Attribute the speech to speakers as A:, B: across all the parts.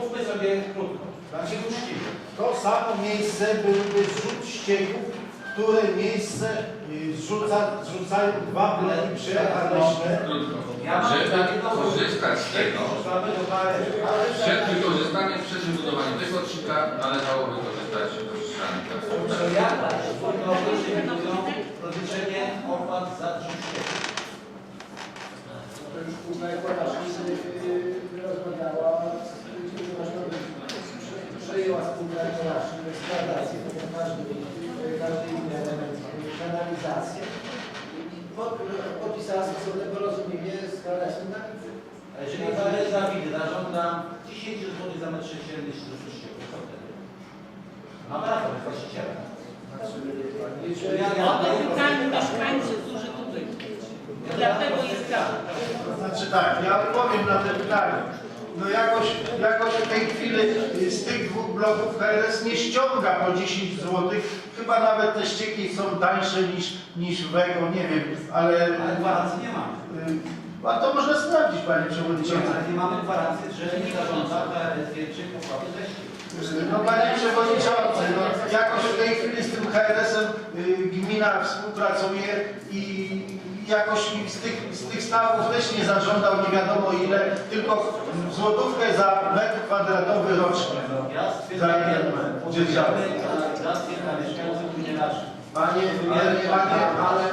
A: Mówmy sobie krótko, znaczy uczciwie.
B: To samo miejsce byłby zrzut ścieków, które miejsce y, zrzuca, zrzucają dwa bloki.
A: Ja mam
C: Żeby
A: takie
C: korzystać z tego,
A: Przesłamy do KRS.
C: przed wykorzystaniem, przed wybudowaniem tego odcinka należało wykorzystać
A: jak wójtowie przewidują rozliczenie opłat za drzewkę?
D: To już podpisała stosowne porozumienie z na
A: A Jeżeli KRS Dawid zażąda 10 zł za metr sześcienny z drzewkę, co wtedy? Mamy rację, właściciela.
E: Pytaniu mieszkańcy, którzy tu byli. Dlatego jest tak.
B: To znaczy tak, ja odpowiem na te pytanie. No jakoś, jakoś w tej chwili y, z tych dwóch bloków KRS nie ściąga po 10 zł. Chyba nawet te ścieki są tańsze niż, niż Wego, nie wiem, ale...
A: Ale gwarancji nie mamy.
B: y, A to można sprawdzić, panie przewodniczący.
A: Ale nie mamy gwarancji, że nie zarządza KRS większych opłaty za ścieki.
B: No panie przewodniczący, no, jakoś w tej chwili z tym HRS-em y, gmina współpracuje i jakoś z tych, z tych stawów też nie zażądał nie wiadomo ile, tylko złotówkę za metr kwadratowy rocznie. No.
A: Ja
B: Za
A: stwierdzam,
B: jeden metr.
D: Panie, ale, panie, ale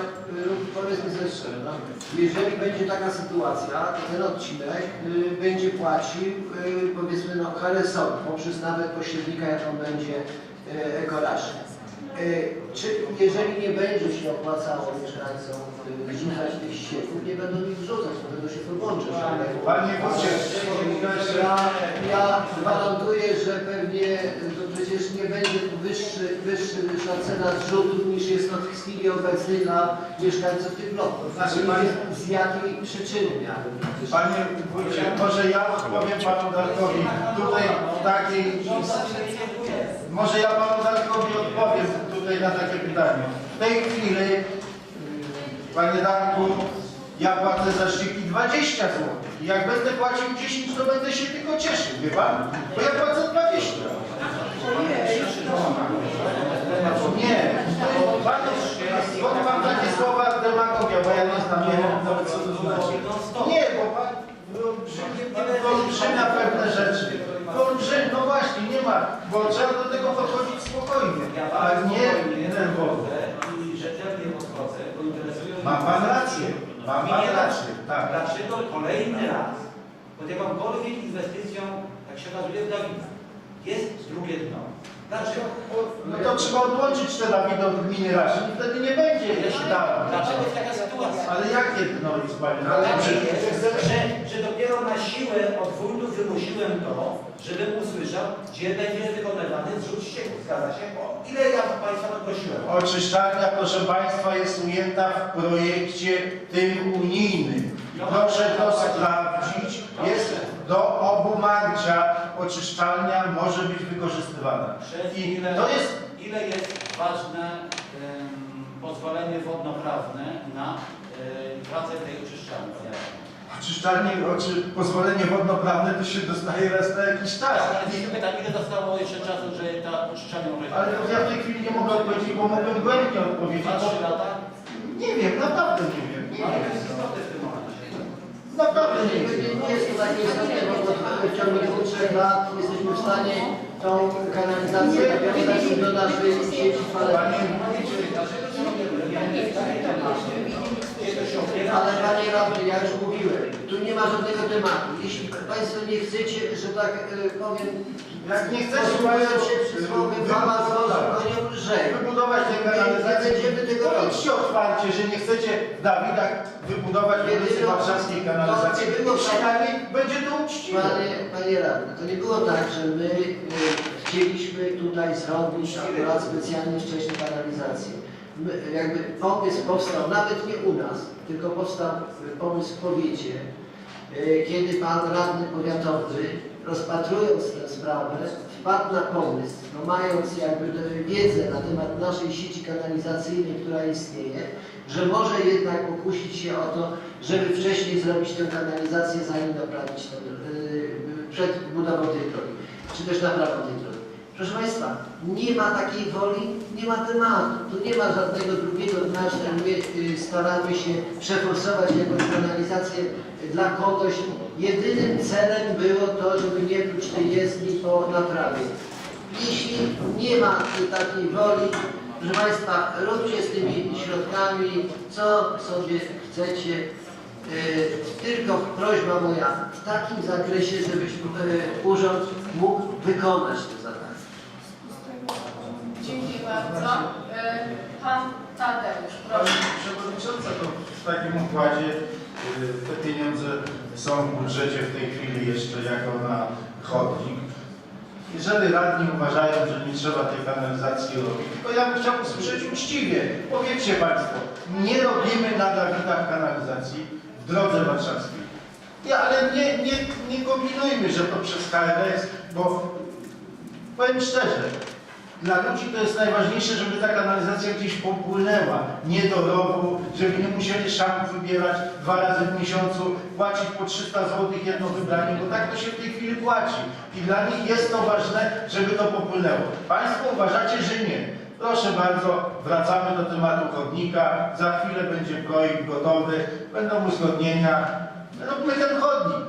D: powiedzmy sobie szczerze, no, jeżeli będzie taka sytuacja, to ten odcinek y, będzie płacił y, powiedzmy no HRS-owi poprzez nawet pośrednika, jaką będzie y. Y, czy jeżeli nie będzie się opłacało mieszkańcom y, rzucać tych ścieków, nie będą ich wrzucać, do tego się że-
B: Panie wójcie,
D: ja, ja gwarantuję, że pewnie to przecież nie będzie tu wyższy, wyższy, wyższa cena zrzutu niż jest to w chwili obecnej dla mieszkańców tych bloków.
B: Znaczy,
D: Nie
B: panie-
D: Z jakiej przyczyny wyższe.
B: panie wójcie, może ja odpowiem panu Darkowi tutaj w takiej... Może ja panu Darkowi odpowiem tutaj na takie pytanie. W tej chwili, yy, panie Darku, ja płacę za szczyki 20 zł. I jak będę płacił 10, to będę się tylko cieszył, wie pan? Bo ja płacę 20. Nie, to pan, skąd pan takie słowa demagogia, bo ja nie znam, nie wiem co to znaczy. Nie, bo pan wyolbrzymia pewne rzeczy. Wyolbrzymia, no właśnie, nie ma, bo trzeba do tego podchodzić spokojnie,
A: Ja
B: a
A: bardzo
B: nie
A: spokojnie
B: nerwowo.
A: podchodzę i rzetelnie podchodzę, bo interesują mnie...
B: Ma pan rację, ma pan
A: Mnie
B: rację, tak.
A: Dlaczego kolejny raz pod jakąkolwiek inwestycją, tak się okazuje, w Dawida, jest drugie dno? Dlaczego?
B: No to trzeba odłączyć te Dawida od gminy Raszyn i wtedy nie będzie się dało.
A: Dlaczego jest taka sytuacja?
B: Ale jakie dno jest, panie?
A: Ale
B: Ale
A: jest, że, że dopiero na siłę od wójtów wymusiłem to, żebym usłyszał, gdzie będzie wykonywany zrzut ścieków. Zgadza się? O ile ja Państwa poprosiłem?
B: Oczyszczalnia, proszę Państwa, jest ujęta w projekcie tym unijnym. Proszę to sprawdzić. Jest do obumarcia oczyszczalnia może być wykorzystywana. I
A: ile,
B: to jest
A: ile jest ważne pozwolenie wodnoprawne na em, pracę tej oczyszczalni?
B: Oczyszczalnie, oczy, pozwolenie wodnoprawne to się dostaje raz na jakiś czas.
A: Ale
B: I,
A: nie pytam, ile zostało jeszcze czasu, że ta oczyszczalnia może
B: ale ja w tej chwili nie mogę odpowiedzieć, bo mogłem błędnie odpowiedzieć.
A: Dwa, trzy lata?
B: nie wiem, naprawdę nie wiem. Nie
A: Ale jest istotne w tym momencie.
B: Naprawdę nie wiem.
D: nie jest to takie istotne, bo w ciągu trzech lat jesteśmy w stanie tą kanalizację nawiązać do naszej sieci
A: opiera?
D: Ale panie radny, ja już mówiłem, tu nie ma żadnego tematu. Jeśli państwo nie chcecie, że tak e, powiem,
B: Jak nie
D: posługując się przysłowiem mama z wozu konią lżej.
B: wybudować tej
D: Nie
B: kanalizacji.
D: będziemy tego robić.
B: Powiedzcie otwarcie, że nie chcecie w Dawidach wybudować ulicy
D: Jedyną-
B: Warszawskiej kanalizacji.
D: to nie było tak.
B: Przynajmniej będzie to uczciwe.
D: Panie, panie radny, to nie było tak, że my e, chcieliśmy tutaj zrobić akurat specjalnie wcześniej kanalizację. Jakby pomysł powstał nawet nie u nas, tylko powstał e, pomysł w powiecie, e, kiedy pan radny powiatowy, rozpatrując tę sprawę, wpadł na pomysł, no mając jakby wiedzę na temat naszej sieci kanalizacyjnej, która istnieje, że może jednak pokusić się o to, żeby wcześniej zrobić tę kanalizację, zanim doprawić ten, yy, przed budową tej drogi, czy też naprawą tej drogi. Proszę Państwa, nie ma takiej woli, nie ma tematu. Tu nie ma żadnego drugiego dna, że my y, staramy się przeforsować jakąś kanalizację dla kogoś. Jedynym celem było to, żeby nie pluć tej jezdni po naprawie. Jeśli nie ma takiej woli, proszę Państwa, róbcie z tymi środkami, co sobie chcecie. E, Tylko prośba moja w takim zakresie, żeby e, urząd mógł wykonać te zadania.
F: Dziękuję bardzo. E, Pan Tadeusz,
B: Pani
F: proszę.
B: Przewodnicząca, to w takim układzie y, te pieniądze są w budżecie w tej chwili jeszcze jako na chodnik. Jeżeli radni uważają, że nie trzeba tej kanalizacji robić, to ja bym chciał usłyszeć uczciwie. Powiedzcie Państwo, nie robimy na Dawidach kanalizacji w drodze warszawskiej. Nie, ale nie, nie, nie kombinujmy, że to przez KRS, bo powiem szczerze, dla ludzi to jest najważniejsze, żeby ta kanalizacja gdzieś popłynęła, nie do rowu, żeby nie musieli szamp wybierać dwa razy w miesiącu, płacić po 300 zł jedno wybranie, bo tak to się w tej chwili płaci. I dla nich jest to ważne, żeby to popłynęło. Państwo uważacie, że nie. Proszę bardzo, wracamy do tematu chodnika. Za chwilę będzie projekt gotowy, będą uzgodnienia. Róbmy ten chodnik,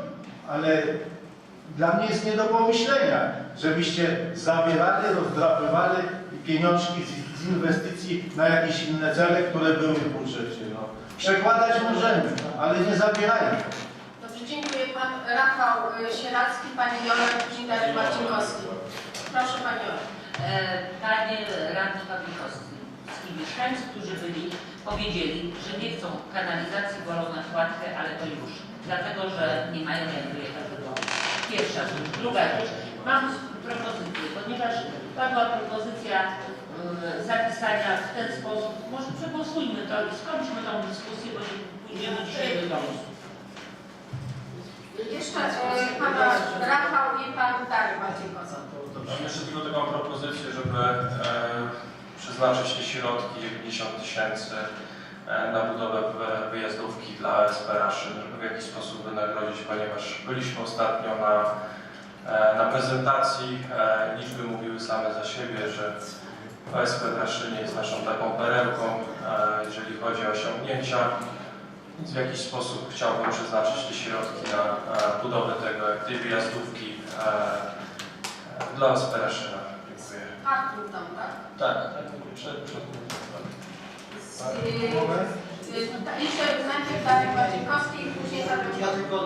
B: ale dla mnie jest nie do pomyślenia, żebyście zabierali, rozdrapywali pieniążki z, z inwestycji na jakieś inne cele, które były w budżecie. No. Przekładać możemy, ale nie zabierajmy.
F: Dobrze, dziękuję. Pan Rafał y, Sieracki, Pani później Darek Marcinkowski. Proszę Pani Jola.
G: E, Panie radny Pawlikowski, mieszkańcy, którzy byli, powiedzieli, że nie chcą kanalizacji, wolą na kładkę, ale to już. Dlatego, że nie mają jak wyjechać do domu. Pierwsza rzecz. Druga rzecz. Mam propozycję, ponieważ padła propozycja e, zapisania w ten sposób. Może przegłosujmy to i skończmy tą dyskusję, bo nie pójdziemy dzisiaj do domu.
F: Jeszcze e, Pana Rafał i Pan Darek Marcinkowski.
H: Mam jeszcze tylko taką propozycję, żeby e, przeznaczyć te środki 90 tysięcy na budowę wy- wyjazdówki dla OSP Raszyn, żeby w jakiś sposób wynagrodzić, ponieważ byliśmy ostatnio na, e, na prezentacji, e, liczby mówiły same za siebie, że OSP w Raszynie jest naszą taką perełką, e, jeżeli chodzi o osiągnięcia. Więc w jakiś sposób chciałbym przeznaczyć te środki na e, budowę tego, tej wyjazdówki e, dla Asperaszyna. Dziękuję.
F: Artur tam, tak?
H: Tak, tak, przed, przed.
F: Y, y, ta- Jeszcze najpierw Darek później
D: Ja tylko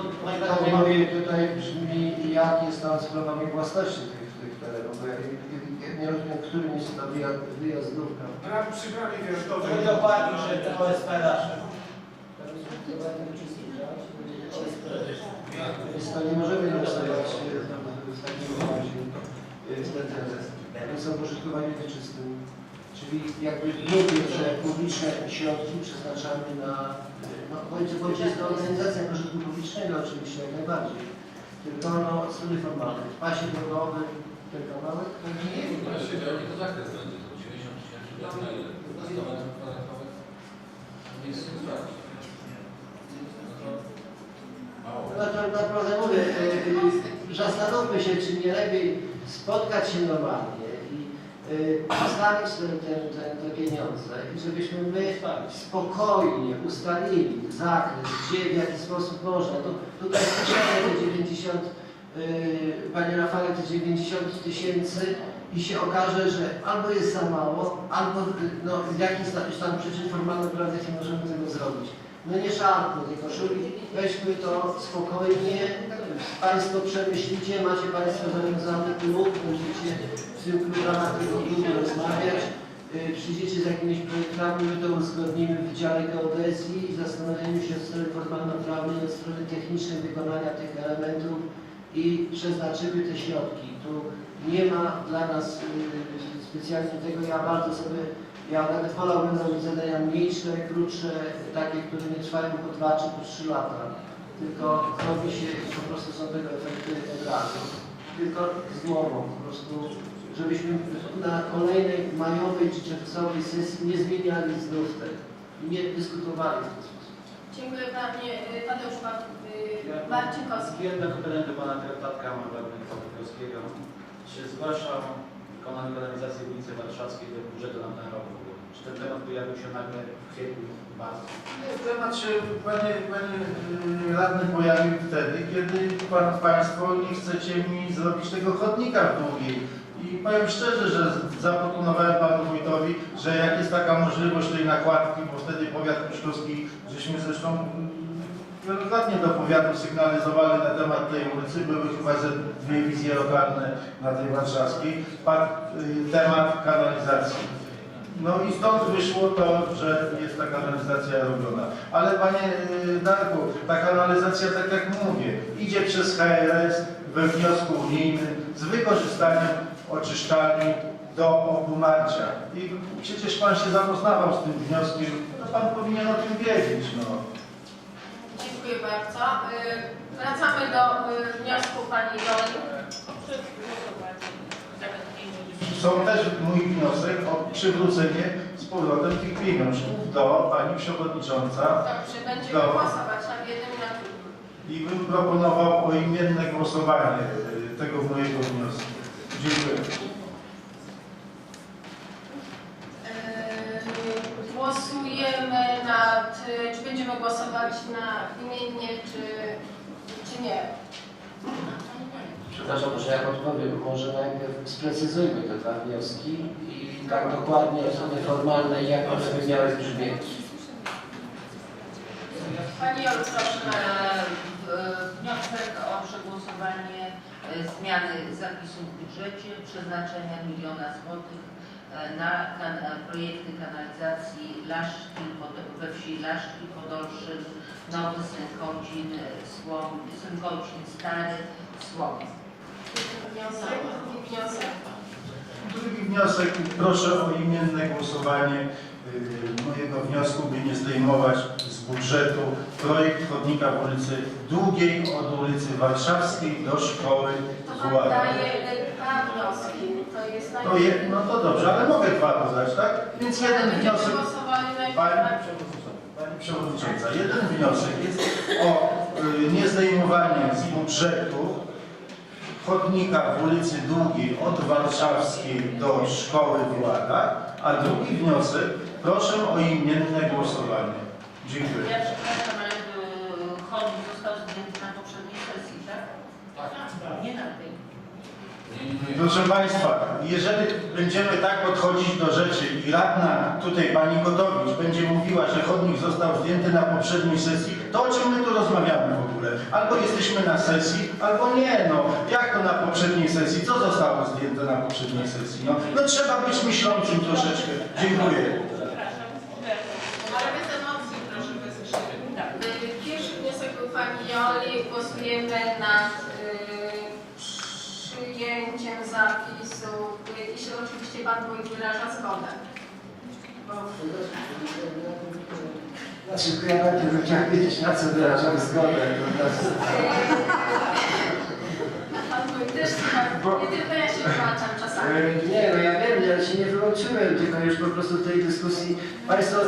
D: panowie tutaj brzmi, jak jest tam z prawami własności tych, tych terenów, bo ja ja nie rozumiem, którym jest ta wyja- wyjazdówka.
A: Chodzi o Pani, że to OSP nasze.
D: Więc to nie możemy głosować e, w takim razie e, w ten teren. Są w użytkowaniu wieczystym. Czyli jakby mówię, że publiczne środki przeznaczamy na, no bądź, bądź jest to organizacja pożytku publicznego oczywiście, jak najbardziej. Tylko no, od strony formalnej. W pasie drogowym, ten kawałek, to nie jest.
C: To zakres będzie, to 90 tysięcy? Na 100 metrów kwadratowych? Nie jest.
D: No to naprawdę mówię, e, e, zastanówmy się, czy nie lepiej spotkać się normalnie i ustalić te, te, te, pieniądze i żebyśmy my spokojnie ustalili zakres, gdzie, w jaki sposób można. Tu, tutaj słyszałem te 90, e, Panie Rafale, te 90 tysięcy i się okaże, że albo jest za mało, albo no, z jakichś tam przyczyn formalno-prawnych nie możemy tego zrobić. No nie tej koszuli, weźmy to spokojnie, Państwo przemyślicie, macie Państwo zawiązany klub, będziecie w tym ramach tego klubu rozmawiać, y, przyjdziecie z jakimiś projektami, my to uzgodnimy w dziale geodezji i zastanowimy się od strony formalno-prawnej, od strony technicznej wykonania tych elementów i przeznaczymy te środki. Tu nie ma dla nas y, specjalnie tego, ja bardzo sobie ja nawet wolałbym robić zadania mniejsze, krótsze, takie, które nie trwają po 2 czy po 3 lata. Tylko robi się po prostu są tego efekty od razu. Tylko z głową po prostu, żebyśmy na kolejnej majowej czy czerwcowej sesji nie zmieniali znów tego i nie dyskutowali w ten sposób.
F: Dziękuję panie y, Tadeusz y, Marcinkowski.
I: Jedno pytanie do pana Tatka Marwarnego Kowalskiego. Czy zgłaszam wykonanie kanalizacji ulicy Warszawskiej do budżetu na ten rok? Czy ten temat pojawił się nagle w kwietniu?
B: Nie, Temat się, panie, panie yy, radny, pojawił wtedy, kiedy pan, państwo nie chcecie mi zrobić tego chodnika w długiej. I powiem szczerze, że zaproponowałem panu wójtowi, że jak jest taka możliwość tej nakładki, bo wtedy powiat pruszkowski, żeśmy zresztą wielokrotnie do powiatu sygnalizowali na temat tej ulicy, były chyba ze dwie wizje lokalne na tej warszawskiej, padł y, temat kanalizacji. No i stąd wyszło to, że jest ta kanalizacja robiona. Ale panie y, Darku, ta kanalizacja, tak jak mówię, idzie przez HRS we wniosku unijnym z wykorzystaniem oczyszczalni do obumarcia. I przecież pan się zapoznawał z tym wnioskiem, no pan powinien o tym wiedzieć. No.
F: Dziękuję bardzo. Y, Wracamy do y, wniosku pani
E: będzie.
B: Są też mój wniosek o przywrócenie z powrotem tych pieniążków do pani przewodnicząca
F: Dobrze, będziemy
B: Dobra.
F: głosować nad jednym i nad drugim.
B: i bym proponował o imienne głosowanie y, tego mojego wniosku. Dziękuję.
F: Głosujemy nad, czy będziemy głosować na imiennie, czy, czy nie.
D: Przepraszam, że jak odpowiem, może najpierw sprecyzujmy te dwa wnioski i tak dokładnie od strony formalnej, jak one by miały brzmieć.
F: Pani Jolu, proszę.
G: E, Wniosek o przegłosowanie e, zmiany zapisu w budżecie, przeznaczenia miliona złotych e, na kan- projekty kanalizacji Laszki, we wsi Laszki, Podolszyn, Nowy Sękocin, e, Słom, Sękocin Stary, Słom.
F: Wniosek, drugi wniosek.
B: Drugi wniosek, proszę o imienne głosowanie y, mojego wniosku, by nie zdejmować z budżetu projekt chodnika w ulicy Długiej od ulicy Warszawskiej do szkoły Włada.
F: daje y, dwa wnioski. To jest
B: To je, no to dobrze, ale mogę dwa podać, tak? Więc jeden
F: Będziemy
B: wniosek, Pani Przewodnicząca, jeden wniosek jest o y, niezdejmowanie z budżetu chodnika w ulicy Długiej od Warszawskiej do szkoły Włada, a drugi wniosek proszę o imienne głosowanie. Dziękuję.
G: Ja przepraszam, ale e, chodnik został zdjęty na poprzedniej sesji, tak? Tak. Nie na tej.
B: Proszę Państwa, jeżeli będziemy tak podchodzić do rzeczy i radna tutaj Pani Kotowicz będzie mówiła, że chodnik został zdjęty na poprzedniej sesji, to o czym my tu rozmawiamy w ogóle? Albo jesteśmy na sesji, albo nie, no. Jak to na poprzedniej sesji? Co zostało zdjęte na poprzedniej sesji? No, no trzeba być myślącym troszeczkę. Dziękuję.
F: Oczywiście Pan Wójt wyraża zgodę. Bo
D: Znaczy, ja najpierw chciałem wiedzieć, na co wyrażam zgodę.
F: Pan Wójt też tak, nie tylko ja się włączam czasami.
D: E, Nie, no ja wiem, ja się nie wyłączyłem, tylko już po prostu w tej dyskusji Państwo e,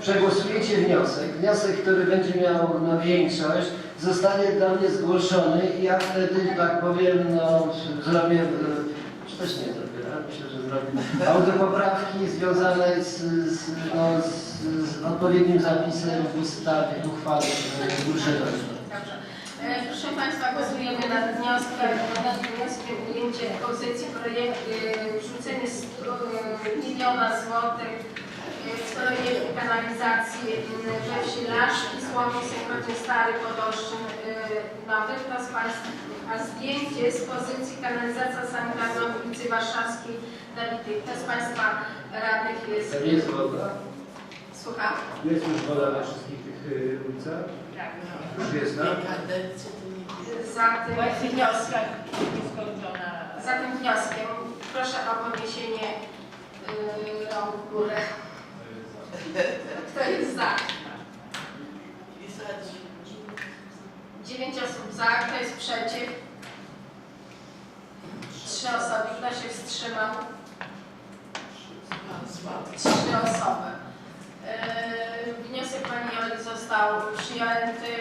D: przegłosujecie wniosek. Wniosek, który będzie miał no, większość, zostanie dla mnie zgłoszony i ja wtedy, tak powiem, no, zrobię, e, czy też nie zrobię, ale myślę, że zrobię, autopoprawki związane z, z, no, z, z odpowiednim zapisem w ustawie, uchwale e, budżetowej.
F: Dobrze. E, Proszę Państwa, głosujemy nad wnioskiem, nad wnioskiem ujęcie w pozycji projektu wrzucenie 100 miliona złotych e, w projektu kanalizacji m, we wsi Laszki, Słomi, Sękocie Stary, Podoszczyn, e. Kto z Państwa, a zdjęcie z pozycji kanalizacja sanitarna w ulicy Warszawskiej, Dawidej. Kto z Państwa radnych jest?
D: To nie jest zgoda.
F: Słucham?
I: Jest już woda na wszystkich tych y, ulicach?
E: Tak.
I: Już jest, tak?
F: Za tym
E: Właśnie
F: wnioskiem.
E: wnioska nieskończona.
F: Za tym wnioskiem proszę o podniesienie yy, rąk w górę. Kto jest za? Dziewięć osób za, kto jest przeciw? Trzy osoby, kto się wstrzymał? Trzy osoby. Yy, Wniosek Pani został został przyjęty